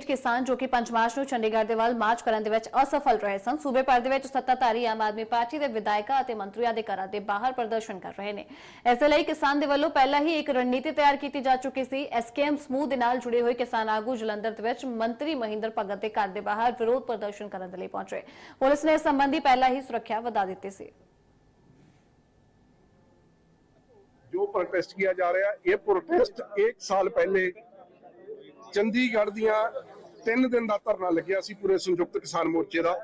65 ਕਿਸਾਨ ਜੋ ਕਿ 5 ਮਾਰਚ ਨੂੰ ਚੰਡੀਗੜ੍ਹ ਦੇ ਵੱਲ ਮਾਰਚ ਕਰਨ ਦੇ ਵਿੱਚ ਅਸਫਲ ਰਹੇ ਸਨ। ਸੂਬੇ ਭਰ ਦੇ ਵਿੱਚ ਸੱਤਾਧਾਰੀ ਆਮ ਆਦਮੀ ਪਾਰਟੀ ਦੇ ਵਿਧਾਇਕਾਂ ਅਤੇ ਮੰਤਰੀਆਂ ਦੇ ਘਰਾਂ ਦੇ ਬਾਹਰ ਪ੍ਰਦਰਸ਼ਨ ਕਰ ਰਹੇ ਨੇ। ਇਸ ਲਈ ਕਿਸਾਨ ਦੇ ਵੱਲੋਂ ਪਹਿਲਾਂ ਹੀ ਇੱਕ ਰਣਨੀਤੀ ਤਿਆਰ ਕੀਤੀ ਜਾ ਚੁੱਕੀ ਸੀ। ਐਸਕੇਐਮ ਸਮੂਹ ਦੇ ਨਾਲ ਜੁੜੇ ਹੋਏ ਕਿਸਾਨ ਆਗੂ ਜਲੰਧਰ ਦੇ ਵਿੱਚ ਮੰਤਰੀ ਮਹਿੰਦਰ ਭਗਤ ਦੇ ਘਰ ਦੇ ਬਾਹਰ ਵਿਰੋਧ ਪ੍ਰਦਰਸ਼ਨ ਕਰਨ ਦੇ ਲਈ ਪਹੁੰਚੇ। ਪੁਲਿਸ ਨੇ ਇਸ ਸੰਬੰਧੀ ਪਹਿਲਾਂ ਹੀ ਸੁਰੱਖਿਆ ਵਧਾ ਦਿੱਤੀ ਸੀ। ਜੋ ਪ੍ਰੋਟੈਸਟ ਕੀਤਾ ਜਾ ਰਿਹਾ, ਇਹ ਪ੍ਰੋਟੈਸਟ 1 ਸਾਲ ਪਹਿਲੇ ਚੰਡੀਗੜ੍ਹ ਦੀਆਂ 3 ਦਿਨ ਦਾ ਧਰਨਾ ਲੱਗਿਆ ਸੀ ਪੂਰੇ ਸੰਯੁਕਤ ਕਿਸਾਨ ਮੋਰਚੇ ਦਾ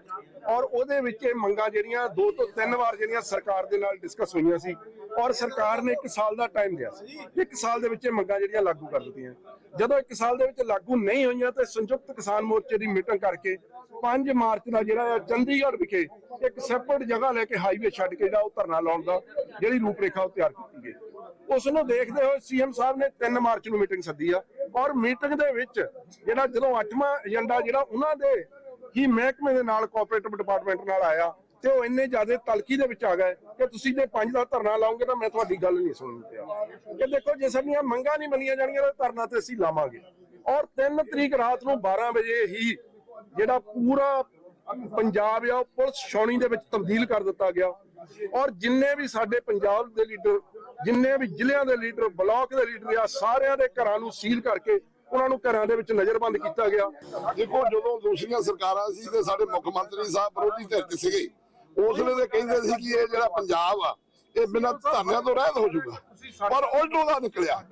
ਔਰ ਉਹਦੇ ਵਿੱਚ ਇਹ ਮੰਗਾਂ ਜਿਹੜੀਆਂ ਦੋ ਤੋਂ ਤਿੰਨ ਵਾਰ ਜਿਹੜੀਆਂ ਸਰਕਾਰ ਦੇ ਨਾਲ ਡਿਸਕਸ ਹੋਈਆਂ ਸੀ ਔਰ ਸਰਕਾਰ ਨੇ 1 ਸਾਲ ਦਾ ਟਾਈਮ ਦਿਆ ਸੀ। 1 ਸਾਲ ਦੇ ਵਿੱਚ ਇਹ ਮੰਗਾਂ ਜਿਹੜੀਆਂ ਲਾਗੂ ਕਰ ਦਿੱਤੀਆਂ। ਜਦੋਂ 1 ਸਾਲ ਦੇ ਵਿੱਚ ਲਾਗੂ ਨਹੀਂ ਹੋਈਆਂ ਤੇ ਸੰਯੁਕਤ ਕਿਸਾਨ ਮੋਰਚੇ ਦੀ ਮੀਟਿੰਗ ਕਰਕੇ 5 ਮਾਰਚ ਦਾ ਜਿਹੜਾ ਆ ਚੰਡੀਗੜ੍ਹ ਵਿਖੇ ਇੱਕ ਸੈਪਰੇਟ ਜਗ੍ਹਾ ਲੈ ਕੇ ਹਾਈਵੇ ਛੱਡ ਕੇ ਜਿਹੜਾ ਉਹ ਧਰਨਾ ਲਾਉਣ ਦਾ ਜਿਹੜੀ ਰੂਪਰੇਖਾ ਉਹ ਤਿਆਰ ਕੀਤੀ। ਉਸ ਨੂੰ ਦੇਖਦੇ ਹੋਏ ਸੀਐਮ ਸਾਹਿਬ ਨੇ 3 ਮਾਰਚ ਨੂੰ ਮੀਟਿੰਗ ਸੱਦੀ ਆ। ਔਰ ਮੀਟਿੰਗ ਦੇ ਵਿੱਚ ਜਿਹੜਾ ਜਦੋਂ 8ਵਾਂ ਏਜੰਡਾ ਜਿਹੜਾ ਉਹਨਾਂ ਦੇ ਹੀ ਮਹਿਕਮੇ ਦੇ ਨਾਲ ਕੋਆਪਰੇਟਿਵ ਡਿਪਾਰਟਮੈਂਟ ਨਾਲ ਆਇਆ ਤੇ ਉਹ ਇੰਨੇ ਜ਼ਿਆਦਾ ਤਲਖੀ ਦੇ ਵਿੱਚ ਆ ਗਏ ਕਿ ਤੁਸੀਂ ਜੇ 5 ਦਾ ਧਰਨਾ ਲਾਓਗੇ ਤਾਂ ਮੈਂ ਤੁਹਾਡੀ ਗੱਲ ਨਹੀਂ ਸੁਣਨ ਤਿਆਰ ਕਿ ਦੇਖੋ ਜੇ ਸਾਡੀਆਂ ਮੰਗਾਂ ਨਹੀਂ ਮੰਨੀਆਂ ਜਾਣਗੀਆਂ ਤਾਂ ਧਰਨਾ ਤੇ ਅਸੀਂ ਲਾਵਾਂਗੇ। ਔਰ 3 ਤਰੀਕ ਰਾਤ ਨੂੰ 12 ਵਜੇ ਹੀ ਜਿਹੜਾ ਪੂਰਾ ਪੰਜਾਬ ਆ, ਉਹ ਪੁਲਿਸ ਛਾਉਣੀ ਦੇ ਵਿੱਚ ਤਬਦੀਲ ਕਰ ਦਿੱਤਾ ਗਿਆ। ਔਰ ਜਿੰਨੇ ਵੀ ਸਾਡੇ ਪੰਜਾਬ ਦੇ ਲੀਡਰ, ਜਿੰਨੇ ਵੀ ਜ਼ਿਲ੍ਹਿਆਂ ਦੇ ਲੀਡਰ, ਬਲਾਕ ਦੇ ਲੀਡਰ ਆ, ਸਾਰਿਆਂ ਦੇ ਘਰਾਂ ਨੂੰ ਸੀਲ ਕਰਕੇ ਉਹਨਾਂ ਨੂੰ ਘਰਾਂ ਦੇ ਵਿੱਚ ਨਜ਼ਰਬੰਦ ਕੀਤਾ ਗਿਆ। ਦੇਖੋ, ਜਦੋਂ ਦੂਸਰੀਆਂ ਸਰਕਾਰਾਂ ਸੀ ਤੇ ਸਾਡੇ ਮੁੱਖ ਮੰਤਰੀ ਸਾਹਿਬ ਵਿਰੋਧੀ ਧਿਰ ਤੇ ਸੀਗੇ ਉਸ ਵੇਲੇ ਤੇ ਕਹਿੰਦੇ ਸੀ ਕਿ ਇਹ ਜਿਹੜਾ ਪੰਜਾਬ ਆ, ਇਹ ਬਿਨਾਂ ਧਰਨਿਆਂ ਤੋਂ ਰਹਿਤ ਹੋ ਜਾਊਗਾ। ਪਰ ਉਲਟੋ ਦਾ ਨਿਕਲਿਆ।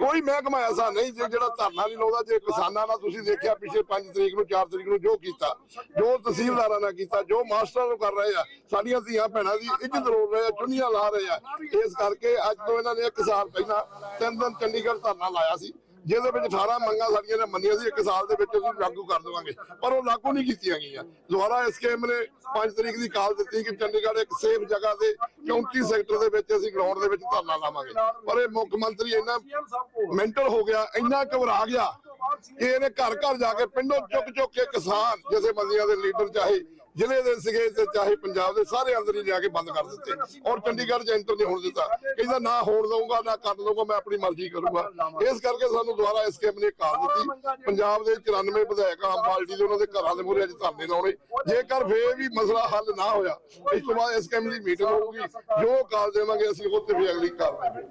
ਕੋਈ ਮਹਿਕਮਾ ਐਸਾ ਨਹੀਂ ਜੇ ਜਿਹੜਾ ਧਰਨਾ ਨਹੀਂ ਲਾਉਂਦਾ, ਜੇ ਕਿਸਾਨਾਂ ਨਾਲ ਤੁਸੀਂ ਦੇਖਿਆ ਪਿਛੇ 5 ਤਰੀਕ ਨੂੰ 4 ਤਰੀਕ ਨੂੰ ਜੋ ਕੀਤਾ, ਜੋ ਤਹਿਸੀਲਦਾਰਾਂ ਨਾਲ ਕੀਤਾ, ਜੋ ਮਾਸਟਰਾਂ ਨੂੰ ਕਰ ਰਹੇ ਆ, ਸਾਡੀਆਂ ਧੀਆਂ ਭੈਣਾਂ ਦੀ ਇੱਜ਼ਤ ਰੋਲ ਰਹੇ ਆ, ਚੁੰਨੀਆਂ ਲਾ ਰਹੇ ਆ। ਇਸ ਕਰਕੇ ਅੱਜ ਤੋਂ ਇਹਨਾਂ ਨੇ 1 ਸਾਲ ਪਹਿਲਾਂ ਤਿੰਨ ਦਿਨ ਚੰਡੀਗੜ੍ਹ ਧਰਨਾ ਲਾਇਆ ਸੀ। ਜਿਹਦੇ ਵਿੱਚ 18 ਮੰਗਾਂ ਸਾਡੀਆਂ ਨੇ ਮੰਨੀਆਂ ਸੀ, ਇੱਕ ਸਾਲ ਦੇ ਵਿੱਚ ਅਸੀਂ ਲਾਗੂ ਕਰ ਦੇਵਾਂਗੇ। ਪਰ ਉਹ ਲਾਗੂ ਨਹੀਂ ਕੀਤੀਆਂ ਗਈਆਂ। ਦੁਬਾਰਾ ਐਸਕੇਐਮ ਨੇ 5 ਤਰੀਕ ਦੀ ਕਾਲ ਦਿੱਤੀ ਕਿ ਚੰਡੀਗੜ੍ਹ ਇੱਕ ਸੇਫ ਜਗ੍ਹਾ ਤੇ 34 ਸੈਕਟਰ ਦੇ ਵਿੱਚ ਅਸੀਂ ਗਰਾਊਂਡ ਦੇ ਵਿੱਚ ਧਰਨਾ ਲਾਵਾਂਗੇ। ਪਰ ਇਹ ਮੁੱਖ ਮੰਤਰੀ ਇੰਨਾ ਮੈਂਟਲ ਹੋ ਗਿਆ, ਇੰਨਾ ਘਬਰਾ ਗਿਆ ਕਿ ਇਹਨੇ ਘਰ ਘਰ ਜਾ ਕੇ ਪਿੰਡੋਂ ਚੁੱਕ ਚੁੱਕ ਕੇ ਕਿਸਾਨ ਜਿਵੇਂ ਮੰਦੀਆਂ ਦੇ ਲੀਡਰ ਚਾਹੇ ਜ਼ਿਲ੍ਹੇ ਦੇ ਸੀਗੇ ਤੇ ਚਾਹੇ ਪੰਜਾਬ ਦੇ ਸਾਰੇ ਅੰਦਰ ਹੀ ਲਿਆ ਕੇ ਬੰਦ ਕਰ ਦਿੱਤੇ। ਔਰ ਚੰਡੀਗੜ੍ਹ ਚ ਐਂਟਰ ਨਹੀਂ ਹੋਣ ਦਿੱਤਾ। ਕਹਿੰਦਾ ਨਾ ਹੋਣ ਦਊਂਗਾ, ਨਾ ਕਰ ਦਊਂਗਾ, ਮੈਂ ਆਪਣੀ ਮਰਜ਼ੀ ਕਰੂੰਗਾ। ਇਸ ਕਰਕੇ ਸਾਨੂੰ ਦੁਬਾਰਾ ਇਸ ਕੇਮ ਨੇ ਕਾਲ ਦਿੱਤੀ। ਪੰਜਾਬ ਦੇ 94 ਵਿਧਾਇਕ ਆਮ ਪਾਰਟੀ ਦੇ ਉਹਨਾਂ ਦੇ ਘਰਾਂ ਦੇ ਮੂਹਰੇ ਅੱਜ ਧਰਨੇ ਲਾਉਣੇ। ਜੇਕਰ ਫੇਰ ਵੀ ਮਸਲਾ ਹੱਲ ਨਾ ਹੋਇਆ, ਇਸ ਤੋਂ ਬਾਅਦ ਇਸ ਕੇਮ ਦੀ ਮੀਟਿੰਗ ਹੋਊਗੀ। ਜੋ ਕਾਲ ਦੇਵਾਂਗੇ ਅਸੀਂ ਉੱਤੇ ਵੀ ਅਗਲੀ ਕਾਰਵਾਈ।